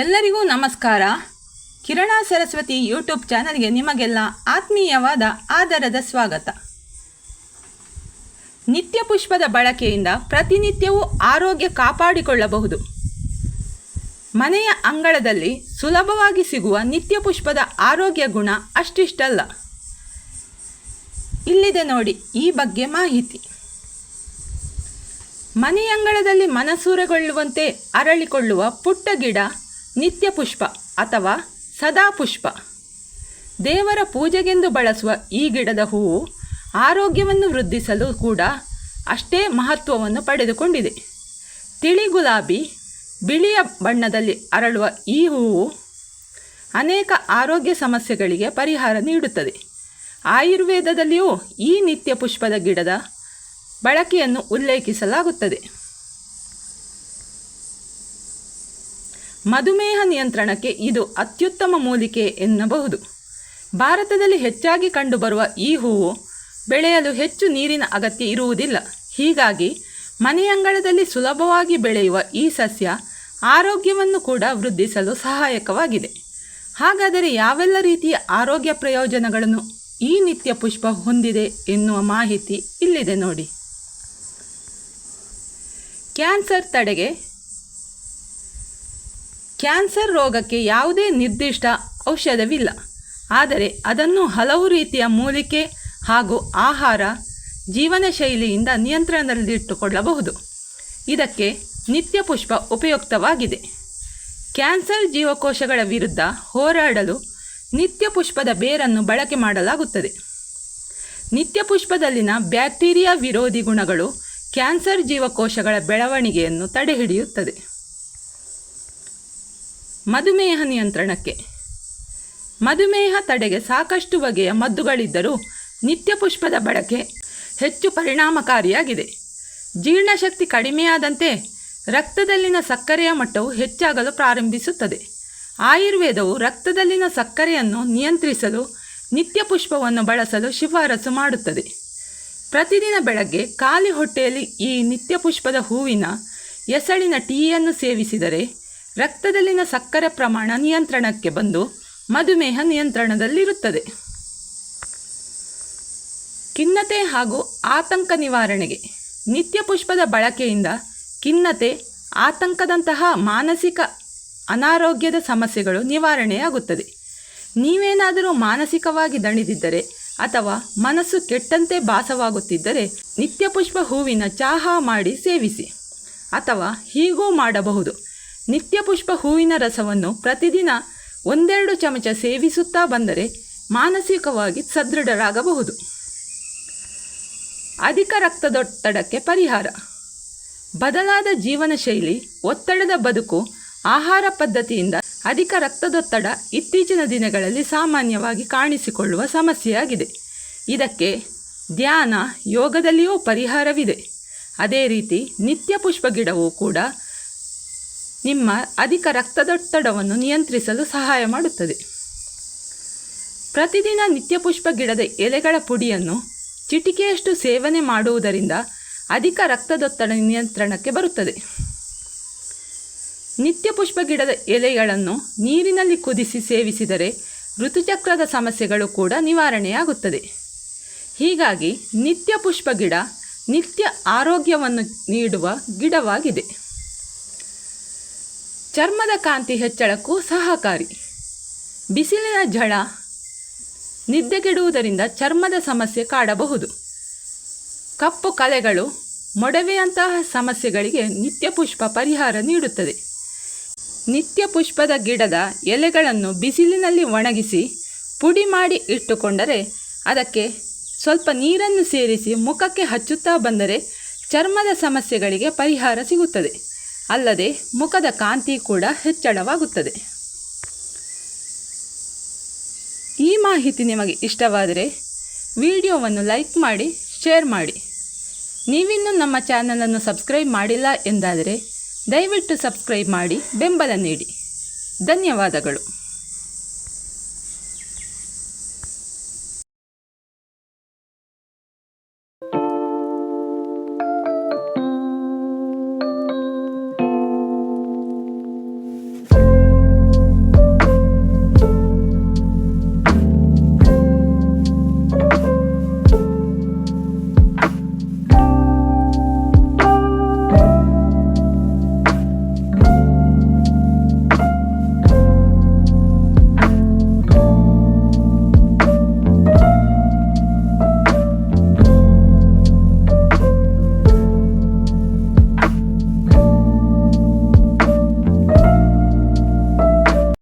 ನಮಸ್ಕಾರ. ಕಿರಣ ಸರಸ್ವತಿ ಯೂಟ್ಯೂಬ್ ಚಾನಲ್ಗೆ ನಿಮಗೆಲ್ಲ ಆತ್ಮೀಯವಾದ ಆದರದ ಸ್ವಾಗತ. ನಿತ್ಯ ಪುಷ್ಪದ ಬಳಕೆಯಿಂದ ಪ್ರತಿನಿತ್ಯವೂ ಆರೋಗ್ಯ ಕಾಪಾಡಿಕೊಳ್ಳಬಹುದು. ಮನೆಯ ಅಂಗಳದಲ್ಲಿ ಸುಲಭವಾಗಿ ಸಿಗುವ ನಿತ್ಯ ಪುಷ್ಪದ ಆರೋಗ್ಯ ಗುಣ ಅಷ್ಟಿಷ್ಟಲ್ಲ. ಇಲ್ಲಿದೆ ನೋಡಿ ಈ ಬಗ್ಗೆ ಮಾಹಿತಿ. ಮನೆಯಂಗಳದಲ್ಲಿ ಮನಸೂರೆಗೊಳ್ಳುವಂತೆ ಅರಳಿಕೊಳ್ಳುವ ಪುಟ್ಟ ಗಿಡ ನಿತ್ಯ ಪುಷ್ಪ ಅಥವಾ ಸದಾ ಪುಷ್ಪ ದೇವರ ಪೂಜೆಗೆಂದು ಬಳಸುವ ಈ ಗಿಡದ ಹೂವು ಆರೋಗ್ಯವನ್ನು ವೃದ್ಧಿಸಲು ಕೂಡ ಅಷ್ಟೇ ಮಹತ್ವವನ್ನು ಪಡೆದುಕೊಂಡಿದೆ. ತಿಳಿ ಗುಲಾಬಿ ಬಿಳಿಯ ಬಣ್ಣದಲ್ಲಿ ಅರಳುವ ಈ ಹೂವು ಅನೇಕ ಆರೋಗ್ಯ ಸಮಸ್ಯೆಗಳಿಗೆ ಪರಿಹಾರ ನೀಡುತ್ತದೆ. ಆಯುರ್ವೇದದಲ್ಲಿಯೂ ಈ ನಿತ್ಯ ಪುಷ್ಪದ ಗಿಡದ ಬಳಕೆಯನ್ನು ಉಲ್ಲೇಖಿಸಲಾಗುತ್ತದೆ. ಮಧುಮೇಹ ನಿಯಂತ್ರಣಕ್ಕೆ ಇದು ಅತ್ಯುತ್ತಮ ಮೂಲಿಕೆ ಎನ್ನಬಹುದು. ಭಾರತದಲ್ಲಿ ಹೆಚ್ಚಾಗಿ ಕಂಡುಬರುವ ಈ ಹೂವು ಬೆಳೆಯಲು ಹೆಚ್ಚು ನೀರಿನ ಅಗತ್ಯ ಇರುವುದಿಲ್ಲ. ಹೀಗಾಗಿ ಮನೆಯಂಗಳದಲ್ಲಿ ಸುಲಭವಾಗಿ ಬೆಳೆಯುವ ಈ ಸಸ್ಯ ಆರೋಗ್ಯವನ್ನು ಕೂಡ ವೃದ್ಧಿಸಲು ಸಹಾಯಕವಾಗಿದೆ. ಹಾಗಾದರೆ ಯಾವೆಲ್ಲ ರೀತಿಯ ಆರೋಗ್ಯ ಪ್ರಯೋಜನಗಳನ್ನು ಈ ನಿತ್ಯ ಪುಷ್ಪ ಹೊಂದಿದೆ ಎನ್ನುವ ಮಾಹಿತಿ ಇಲ್ಲಿದೆ ನೋಡಿ. ಕ್ಯಾನ್ಸರ್ ತಡೆಗೆ ಕ್ಯಾನ್ಸರ್ ರೋಗಕ್ಕೆ ಯಾವುದೇ ನಿರ್ದಿಷ್ಟ ಔಷಧವಿಲ್ಲ. ಆದರೆ ಅದನ್ನು ಹಲವು ರೀತಿಯ ಮೂಲಿಕೆ ಹಾಗೂ ಆಹಾರ ಜೀವನ ಶೈಲಿಯಿಂದ ನಿಯಂತ್ರಣದಲ್ಲಿಟ್ಟುಕೊಳ್ಳಬಹುದು. ಇದಕ್ಕೆ ನಿತ್ಯ ಪುಷ್ಪ ಉಪಯುಕ್ತವಾಗಿದೆ. ಕ್ಯಾನ್ಸರ್ ಜೀವಕೋಶಗಳ ವಿರುದ್ಧ ಹೋರಾಡಲು ನಿತ್ಯ ಪುಷ್ಪದ ಬೇರನ್ನು ಬಳಕೆ ಮಾಡಲಾಗುತ್ತದೆ. ನಿತ್ಯ ಪುಷ್ಪದಲ್ಲಿನ ಬ್ಯಾಕ್ಟೀರಿಯಾ ವಿರೋಧಿ ಗುಣಗಳು ಕ್ಯಾನ್ಸರ್ ಜೀವಕೋಶಗಳ ಬೆಳವಣಿಗೆಯನ್ನು ತಡೆಹಿಡಿಯುತ್ತದೆ. ಮಧುಮೇಹ ನಿಯಂತ್ರಣಕ್ಕೆ. ಮಧುಮೇಹ ತಡೆಗೆ ಸಾಕಷ್ಟು ಬಗೆಯ ಮದ್ದುಗಳಿದ್ದರೂ ನಿತ್ಯ ಪುಷ್ಪದ ಬಳಕೆ ಹೆಚ್ಚು ಪರಿಣಾಮಕಾರಿಯಾಗಿದೆ. ಜೀರ್ಣಶಕ್ತಿ ಕಡಿಮೆಯಾದಂತೆ ರಕ್ತದಲ್ಲಿನ ಸಕ್ಕರೆಯ ಮಟ್ಟವು ಹೆಚ್ಚಾಗಲು ಪ್ರಾರಂಭಿಸುತ್ತದೆ. ಆಯುರ್ವೇದವು ರಕ್ತದಲ್ಲಿನ ಸಕ್ಕರೆಯನ್ನು ನಿಯಂತ್ರಿಸಲು, ನಿತ್ಯ ಪುಷ್ಪವನ್ನು ಬಳಸಲು ಶಿಫಾರಸು ಮಾಡುತ್ತದೆ. ಪ್ರತಿದಿನ ಬೆಳಗ್ಗೆ ಖಾಲಿ ಹೊಟ್ಟೆಯಲ್ಲಿ ಈ ನಿತ್ಯ ಪುಷ್ಪದ ಹೂವಿನ ಎಸಳಿನ ಟೀಯನ್ನು ಸೇವಿಸಿದರೆ ರಕ್ತದಲ್ಲಿನ ಸಕ್ಕರೆ ಪ್ರಮಾಣ ನಿಯಂತ್ರಣಕ್ಕೆ ಬಂದು ಮಧುಮೇಹ ನಿಯಂತ್ರಣದಲ್ಲಿರುತ್ತದೆ. ಖಿನ್ನತೆ ಹಾಗೂ ಆತಂಕ ನಿವಾರಣೆಗೆ ನಿತ್ಯ ಪುಷ್ಪದ ಬಳಕೆಯಿಂದ ಖಿನ್ನತೆ, ಆತಂಕದಂತಹ ಮಾನಸಿಕ ಅನಾರೋಗ್ಯದ ಸಮಸ್ಯೆಗಳು ನಿವಾರಣೆಯಾಗುತ್ತದೆ. ನೀವೇನಾದರೂ ಮಾನಸಿಕವಾಗಿ ದಣಿದಿದ್ದರೆ ಅಥವಾ ಮನಸ್ಸು ಕೆಟ್ಟಂತೆ ಭಾಸವಾಗುತ್ತಿದ್ದರೆ ನಿತ್ಯಪುಷ್ಪ ಹೂವಿನ ಚಹಾ ಮಾಡಿ ಸೇವಿಸಿ ಅಥವಾ ಹೀಗೂ ಮಾಡಬಹುದು. ನಿತ್ಯ ಪುಷ್ಪ ಹೂವಿನ ರಸವನ್ನು ಪ್ರತಿದಿನ ಒಂದೆರಡು ಚಮಚ ಸೇವಿಸುತ್ತಾ ಬಂದರೆ ಮಾನಸಿಕವಾಗಿ ಸದೃಢರಾಗಬಹುದು. ಅಧಿಕ ರಕ್ತದೊತ್ತಡಕ್ಕೆ ಪರಿಹಾರ. ಬದಲಾದ ಜೀವನ ಶೈಲಿ ಒತ್ತಡದ ಬದುಕು, ಆಹಾರ ಪದ್ಧತಿಯಿಂದ ಅಧಿಕ ರಕ್ತದೊತ್ತಡ ಇತ್ತೀಚಿನ ದಿನಗಳಲ್ಲಿ ಸಾಮಾನ್ಯವಾಗಿ ಕಾಣಿಸಿಕೊಳ್ಳುವ ಸಮಸ್ಯೆಯಾಗಿದೆ. ಇದಕ್ಕೆ ಧ್ಯಾನ ಯೋಗದಲ್ಲಿಯೂ ಪರಿಹಾರವಿದೆ. ಅದೇ ರೀತಿ ನಿತ್ಯ ಪುಷ್ಪ ಗಿಡವೂ ಕೂಡ ನಿಮ್ಮ ಅಧಿಕ ರಕ್ತದೊತ್ತಡವನ್ನು ನಿಯಂತ್ರಿಸಲು ಸಹಾಯ ಮಾಡುತ್ತದೆ. ಪ್ರತಿದಿನ ನಿತ್ಯಪುಷ್ಪ ಗಿಡದ ಎಲೆಗಳ ಪುಡಿಯನ್ನು ಚಿಟಿಕೆಯಷ್ಟು ಸೇವನೆ ಮಾಡುವುದರಿಂದ ಅಧಿಕ ರಕ್ತದೊತ್ತಡ ನಿಯಂತ್ರಣಕ್ಕೆ ಬರುತ್ತದೆ. ನಿತ್ಯಪುಷ್ಪ ಗಿಡದ ಎಲೆಗಳನ್ನು ನೀರಿನಲ್ಲಿ ಕುದಿಸಿ ಸೇವಿಸಿದರೆ ಋತುಚಕ್ರದ ಸಮಸ್ಯೆಗಳು ಕೂಡ ನಿವಾರಣೆಯಾಗುತ್ತದೆ. ಹೀಗಾಗಿ ನಿತ್ಯ ಪುಷ್ಪ ಗಿಡ ನಿತ್ಯ ಆರೋಗ್ಯವನ್ನು ನೀಡುವ ಗಿಡವಾಗಿದೆ. ಚರ್ಮದ ಕಾಂತಿ ಹೆಚ್ಚಳಕ್ಕೂ ಸಹಕಾರಿ. ಬಿಸಿಲಿನ ಝಳ ನಿದ್ದೆಗೆಡುವುದರಿಂದ ಚರ್ಮದ ಸಮಸ್ಯೆ ಕಾಡಬಹುದು. ಕಪ್ಪು ಕಲೆಗಳು ಮೊಡವೆಯಂತಹ ಸಮಸ್ಯೆಗಳಿಗೆ ನಿತ್ಯ ಪುಷ್ಪ ಪರಿಹಾರ ನೀಡುತ್ತದೆ. ನಿತ್ಯ ಪುಷ್ಪದ ಗಿಡದ ಎಲೆಗಳನ್ನು ಬಿಸಿಲಿನಲ್ಲಿ ಒಣಗಿಸಿ ಪುಡಿ ಮಾಡಿ ಇಟ್ಟುಕೊಂಡರೆ ಅದಕ್ಕೆ ಸ್ವಲ್ಪ ನೀರನ್ನು ಸೇರಿಸಿ ಮುಖಕ್ಕೆ ಹಚ್ಚುತ್ತಾ ಬಂದರೆ ಚರ್ಮದ ಸಮಸ್ಯೆಗಳಿಗೆ ಪರಿಹಾರ ಸಿಗುತ್ತದೆ. ಅಲ್ಲದೆ ಮುಖದ ಕಾಂತಿ ಕೂಡ ಹೆಚ್ಚಳವಾಗುತ್ತದೆ. ಈ ಮಾಹಿತಿ ನಿಮಗೆ ಇಷ್ಟವಾದರೆ ವಿಡಿಯೋವನ್ನು ಲೈಕ್ ಮಾಡಿ, ಶೇರ್ ಮಾಡಿ. ನೀವಿನ್ನೂ ನಮ್ಮ ಚಾನಲನ್ನು ಸಬ್ಸ್ಕ್ರೈಬ್ ಮಾಡಿಲ್ಲ ಎಂದಾದರೆ ದಯವಿಟ್ಟು ಸಬ್ಸ್ಕ್ರೈಬ್ ಮಾಡಿ, ಬೆಂಬಲ ನೀಡಿ. ಧನ್ಯವಾದಗಳು.